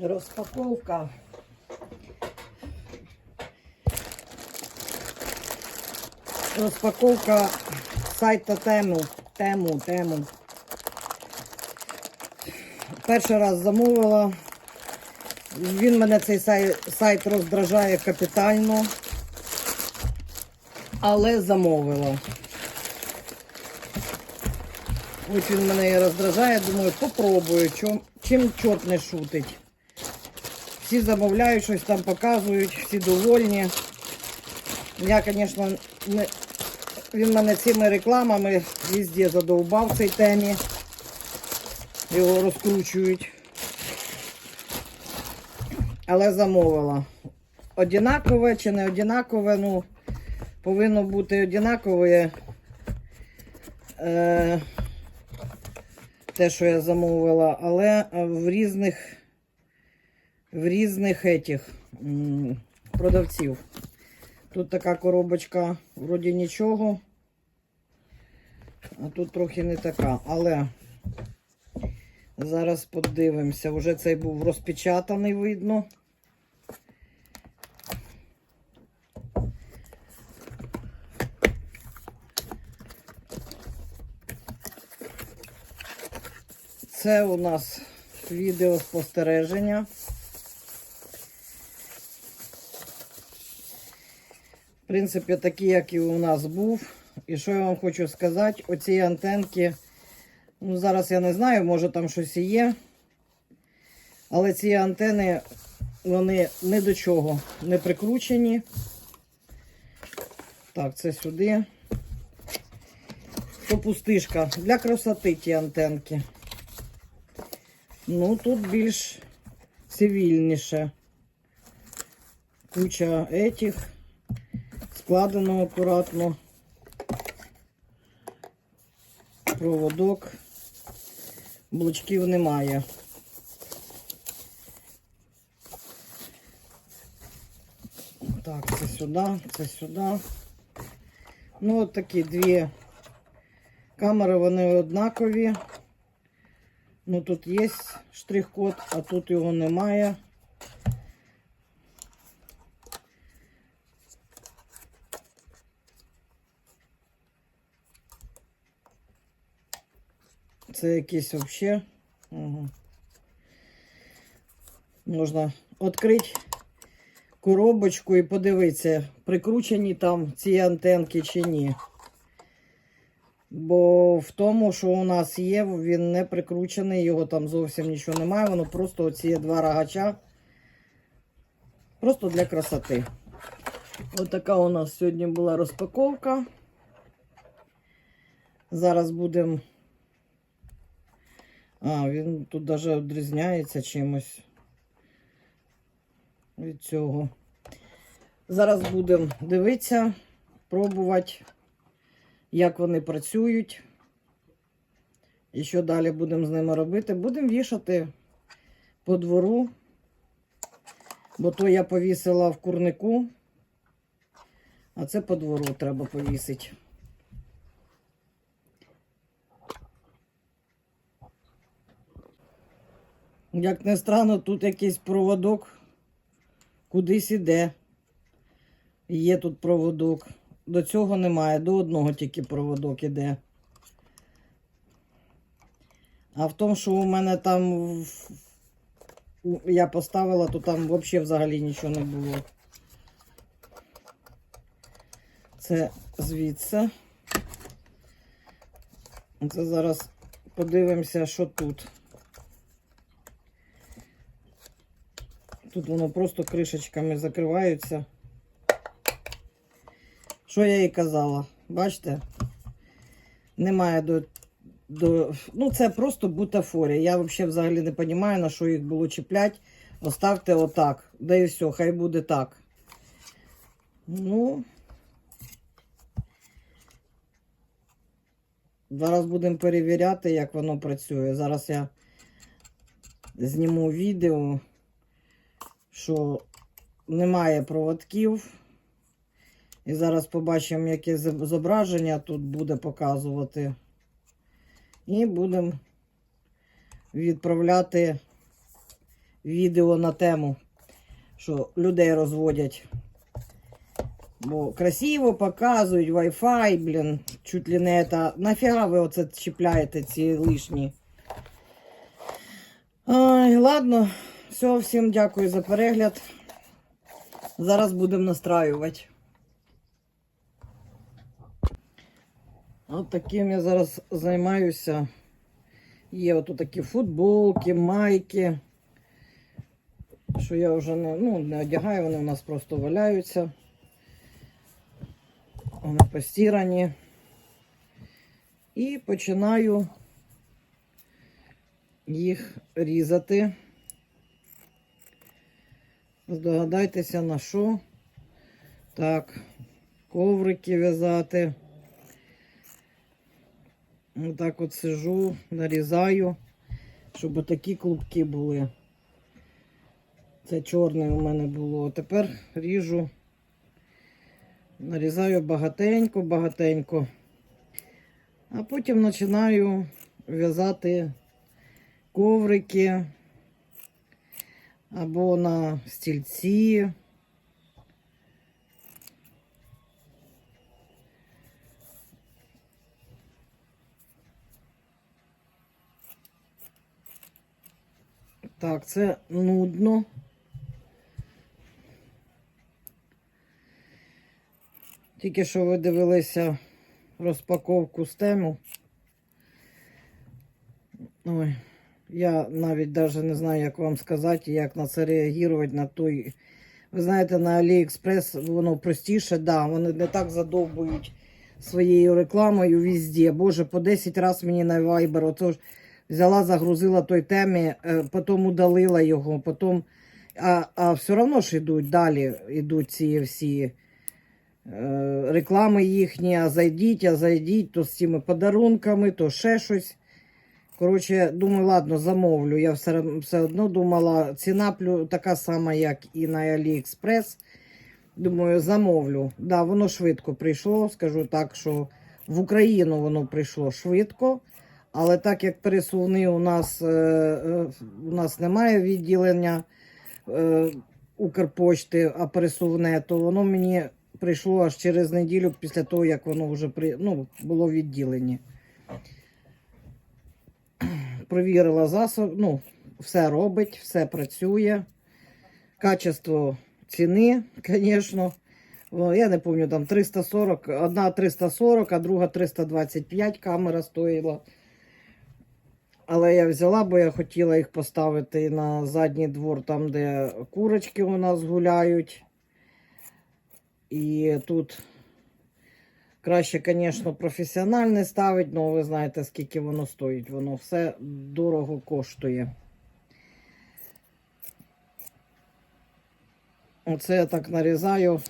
Розпаковка. Розпаковка сайта тему. Тему, тему. Перший раз замовила. Він мене цей сайт, роздражає капітально. Але замовила. Ось він мене і роздражає. Думаю, попробую, чим чорт не шутить. Всі замовляють, щось там показують, всі довольні. Я, звісно, не... він мене цими рекламами везде задовбав в цій темі. Його розкручують. Але замовила. Одинакове чи не одинакове, ну, повинно бути одинакове. Е, те, що я замовила, але в різних в різних м, продавців. Тут така коробочка, вроді нічого, а тут трохи не така. Але зараз подивимося. Вже цей був розпечатаний, видно. Це у нас відеоспостереження. В принципі, такі, як і у нас був. І що я вам хочу сказати, оці антенки, ну зараз я не знаю, може там щось і є. Але ці антени, вони ні до чого не прикручені. Так, це сюди. То пустишка. Для красоти ті антенки. Ну, тут більш цивільніше. Куча этих. Складено акуратно. Проводок. Блочків немає. Так, це сюди, це сюди. Ну, от такі дві камери, вони однакові. Ну, тут є штрих-код, а тут його немає. Це якийсь взагалі. Ага. Можна відкрити коробочку і подивитися, прикручені там ці антенки чи ні. Бо в тому, що у нас є, він не прикручений, його там зовсім нічого немає. Воно просто оці два рогача. Просто для красоти. Ось така у нас сьогодні була розпаковка. Зараз будемо. А, він тут навіть відрізняється чимось від цього. Зараз будемо дивитися, пробувати як вони працюють. І що далі будемо з ними робити? Будемо вішати по двору, бо то я повісила в курнику, а це по двору треба повісити. Як не странно, тут якийсь проводок кудись іде. Є тут проводок. До цього немає, до одного тільки проводок іде. А в тому, що у мене там я поставила, то там взагалі взагалі нічого не було. Це звідси. Це зараз подивимося, що тут. Тут воно просто кришечками закриваються. Що я їй казала? Бачите? Немає до. до... Ну, це просто бутафорія. Я взагалі взагалі не розумію, на що їх було чіплять. Оставте отак. Да і все, хай буде так. Ну. Зараз будемо перевіряти, як воно працює. Зараз я зніму відео, що немає проводків. І зараз побачимо, яке зображення тут буде показувати. І будемо відправляти відео на тему, що людей розводять. Бо красиво показують Wi-Fi, блін, чуть ли не це. Нафіга ви оце чіпляєте ці лишні? Ай, ладно, все, всім дякую за перегляд. Зараз будемо настраювати. От таким я зараз займаюся. Є от такі футболки, майки. Що я вже не, ну, не одягаю, вони у нас просто валяються. Вони постірані. І починаю їх різати. Здогадайтеся на що. Так, коврики в'язати. Отак от сижу, нарізаю, щоб такі клубки були. Це чорне у мене було. Тепер ріжу, нарізаю багатенько, багатенько. А потім починаю в'язати коврики або на стільці. Так, це нудно. Тільки що ви дивилися розпаковку з тему. Ой, я навіть навіть не знаю, як вам сказати, як на це реагувати на той. Ви знаєте, на AliExpress воно простіше, да, вони не так задовбують своєю рекламою везде. Боже, по 10 разів мені на Viber. Оце ж взяла, загрузила той темі, е, потім удалила його, потім. А, а все одно ж йдуть далі, йдуть ці всі е, реклами їхні, а зайдіть, а зайдіть, то з цими подарунками, то ще щось. Коротше, думаю, ладно, замовлю. Я все, все одно думала, ціна така сама, як і на AliExpress. Думаю, замовлю. Да, воно швидко прийшло. Скажу так, що в Україну воно прийшло швидко. Але так як пересувний у нас, е, е, у нас немає відділення е, Укрпочти, а пересувне, то воно мені прийшло аж через неділю після того, як воно вже при, ну, було в відділенні. Провірила засоб, ну, все робить, все працює. Качество ціни, звісно. Я не пам'ятаю, там 340, одна 340, а друга 325 камера стоїла. Але я взяла, бо я хотіла їх поставити на задній двор, там, де курочки у нас гуляють. І тут краще, звісно, професіональне ставить, але ви знаєте, скільки воно стоїть. Воно все дорого коштує. Оце я так нарізаю.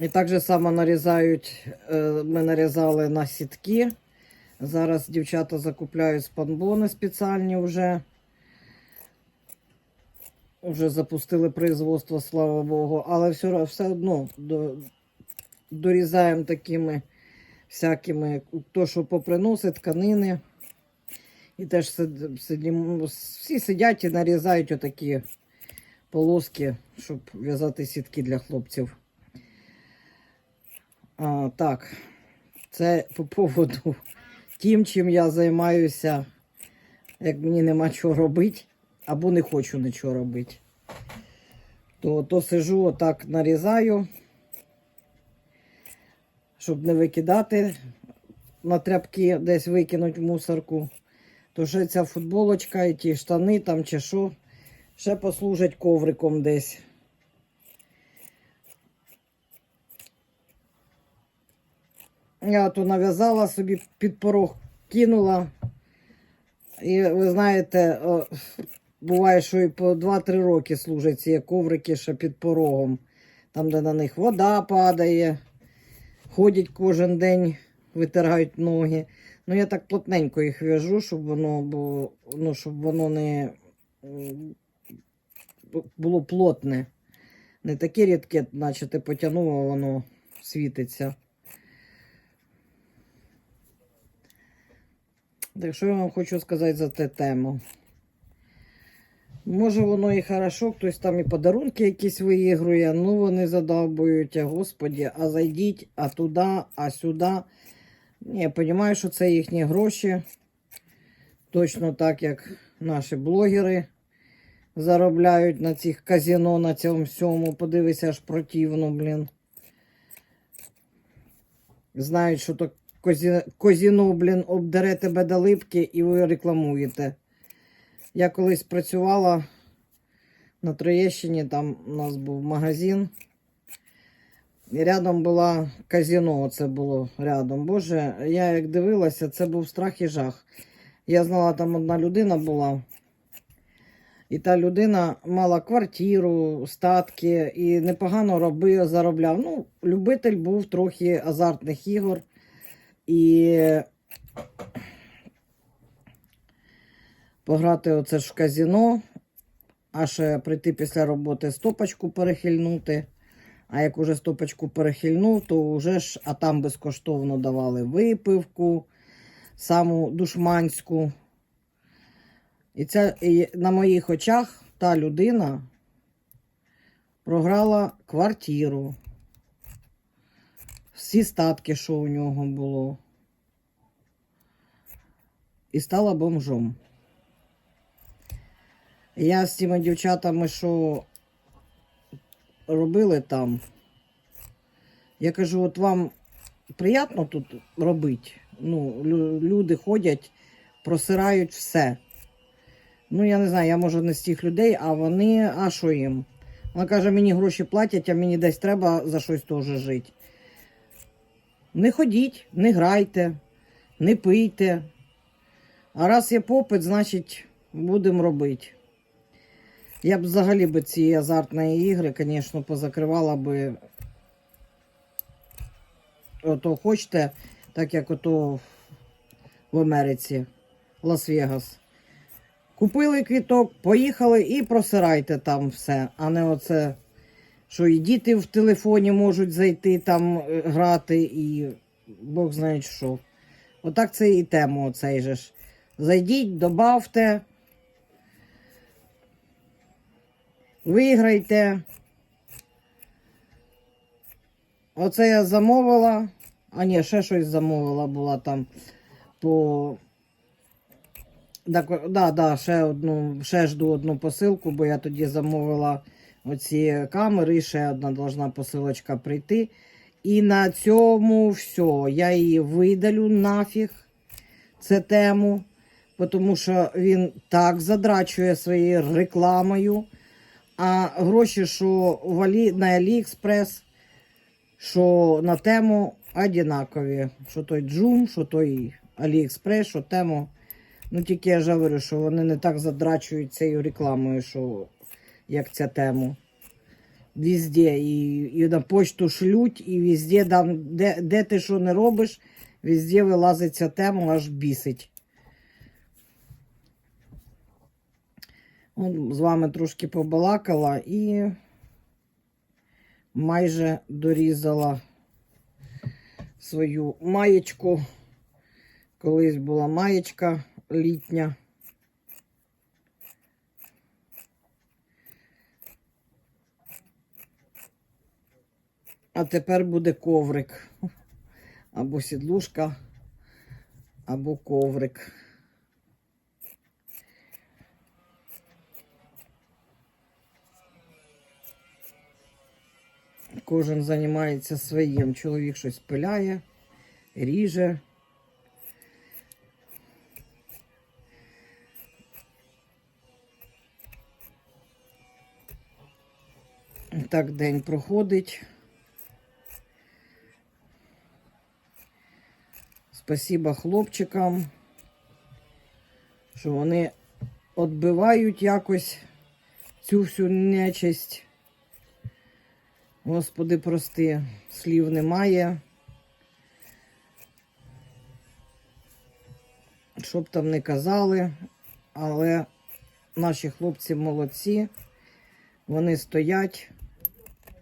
І так же само нарізають, е, ми нарізали на сітки. Зараз дівчата закупляють спанбони спеціальні вже. Вже запустили производство, слава Богу. Але все, все одно дорізаємо такими всякими, то, що поприносить, тканини. І теж сидимо, всі сидять і нарізають отакі полоски, щоб в'язати сітки для хлопців. А, так, це по поводу тим, чим я займаюся, як мені нема чого робити, або не хочу нічого робити. То, то сижу, отак нарізаю, щоб не викидати на тряпки, десь викинуть в мусорку. То ще ця футболочка і ті штани там чи що, ще послужать ковриком десь. Я то нав'язала собі під порог, кинула. І ви знаєте, буває, що і по 2-3 роки служать ці коврики ще під порогом. Там, де на них вода падає, ходять кожен день, витирають ноги. Ну, я так плотненько їх в'яжу, щоб воно було, ну, щоб воно не було плотне. Не таке рідке, наче ти потягнула, воно світиться. Так що я вам хочу сказати за те тему. Може, воно і хорошо, хтось там і подарунки якісь виігрує, ну вони задовбують, господі, а зайдіть, а туди, а сюди. Ні, я розумію, що це їхні гроші. Точно так, як наші блогери заробляють на цих казино, на цьому всьому. Подивися, аж противно, блін. Знають, що то козі... казино, блін, обдере тебе до липки і ви рекламуєте. Я колись працювала на Троєщині, там у нас був магазин. І рядом була казино, це було рядом. Боже, я як дивилася, це був страх і жах. Я знала, там одна людина була. І та людина мала квартиру, статки і непогано робив, заробляв. Ну, любитель був трохи азартних ігор. І пограти оце ж в казино, а ще прийти після роботи стопочку перехильнути. А як уже стопочку перехильнув, то вже ж, а там безкоштовно давали випивку, саму душманську. І ця, і на моїх очах та людина програла квартиру. Всі статки, що у нього було. І стала бомжом. Я з тими дівчатами, що робили там, я кажу, от вам приємно тут робити. Ну, люди ходять, просирають все. Ну, я не знаю, я може не з тих людей, а вони, а що їм? Вона каже, мені гроші платять, а мені десь треба за щось теж жити. Не ходіть, не грайте, не пийте. А раз є попит, значить будемо робити. Я б взагалі би ці азартні ігри, звісно, позакривала би. Ото хочете, так як ото в Америці, Лас-Вегас. Купили квіток, поїхали і просирайте там все, а не оце, що і діти в телефоні можуть зайти там е, грати, і Бог знає що. Отак це і тему оцей же ж. Зайдіть, добавте. Виграйте. Оце я замовила. А ні, ще щось замовила була там по. Так, да, да, ще одну, ще жду одну посилку, бо я тоді замовила оці камери, і ще одна должна посилочка прийти. І на цьому все. Я її видалю нафіг. Це тему, тому що він так задрачує своєю рекламою. А гроші, що в Алі, на Аліекспрес, що на тему однакові. Що той Джум, що той Аліекспрес, що тему. Ну тільки я ж говорю, що вони не так задрачують цією рекламою, що як ця тему. Везде. І, і на почту шлють, і везде, де, де ти що не робиш, везде вилазить ця тема, аж бісить. З вами трошки побалакала і майже дорізала свою маєчку. Колись була маєчка літня. А тепер буде коврик. Або сідлушка, або коврик. Кожен займається своїм. Чоловік щось пиляє, ріже. Так день проходить. Спасибо хлопчикам, що вони відбивають якось цю всю нечисть. Господи, прости, слів немає. Що б там не казали, але наші хлопці молодці, вони стоять,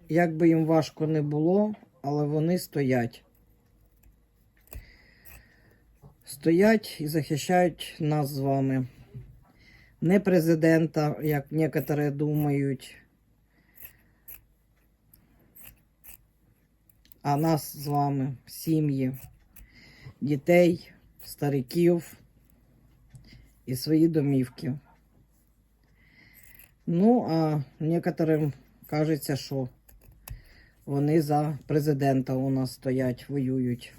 як би їм важко не було, але вони стоять. Стоять і захищають нас з вами. не президента, як некоторі думають, а нас з вами, сім'ї, дітей, стариків і свої домівки. Ну, а некоторим кажеться, що вони за президента у нас стоять, воюють.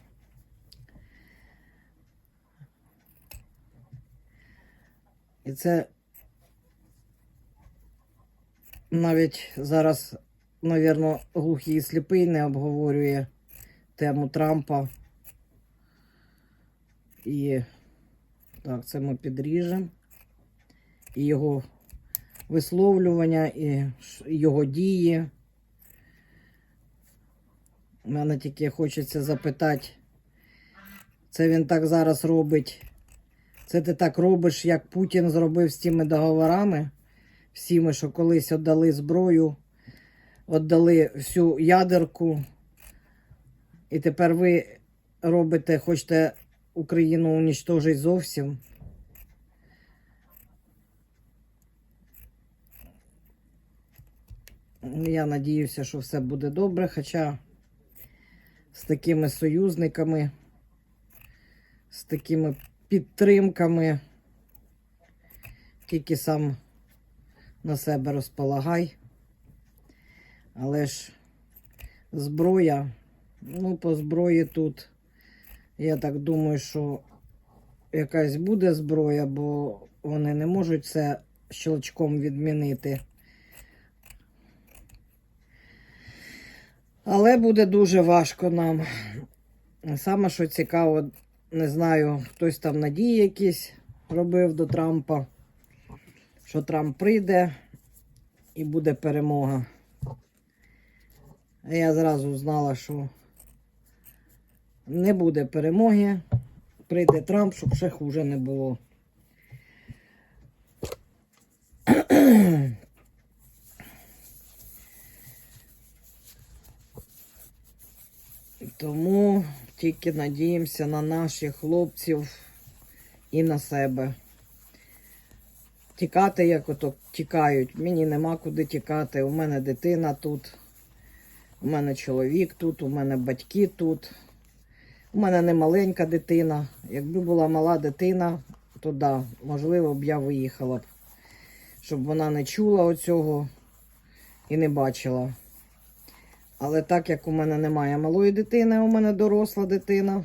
І це навіть зараз, навірно, глухий і сліпий не обговорює тему Трампа. І так, це ми підріжемо. І його висловлювання, і його дії. У мене тільки хочеться запитати, це він так зараз робить. Це ти так робиш, як Путін зробив з тими договорами, всіми, що колись віддали зброю, віддали всю ядерку. І тепер ви робите, хочете Україну унічтожити зовсім. Я надіюся, що все буде добре, хоча з такими союзниками, з такими підтримками, тільки сам на себе розполагай. Але ж зброя, ну, по зброї тут, я так думаю, що якась буде зброя, бо вони не можуть це щелчком відмінити. Але буде дуже важко нам. Саме що цікаво, не знаю, хтось там надії якісь робив до Трампа, що Трамп прийде і буде перемога. Я зразу знала, що не буде перемоги. Прийде Трамп, щоб ще хуже не було. Тому тільки надіємося на наших хлопців і на себе. Тікати, як ото тікають. Мені нема куди тікати. У мене дитина тут, у мене чоловік тут, у мене батьки тут. У мене не маленька дитина. Якби була мала дитина, то да, можливо б я виїхала б, щоб вона не чула оцього і не бачила. Але так як у мене немає малої дитини, у мене доросла дитина,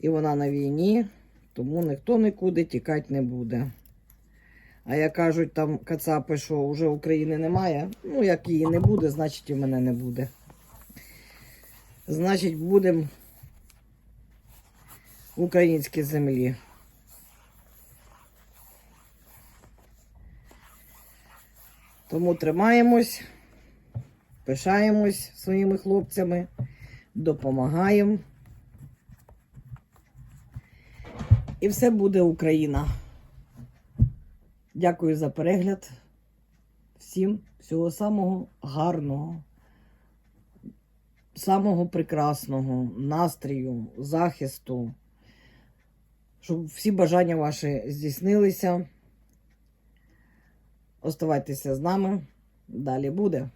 і вона на війні, тому ніхто нікуди тікати не буде. А як кажуть там кацапи, що вже України немає, ну як її не буде, значить і мене не буде. Значить, будемо в українській землі. Тому тримаємось, пишаємось своїми хлопцями, допомагаємо. І все буде Україна. Дякую за перегляд. Всім всього самого гарного, самого прекрасного настрію, захисту, щоб всі бажання ваші здійснилися. Оставайтеся з нами. Далі буде.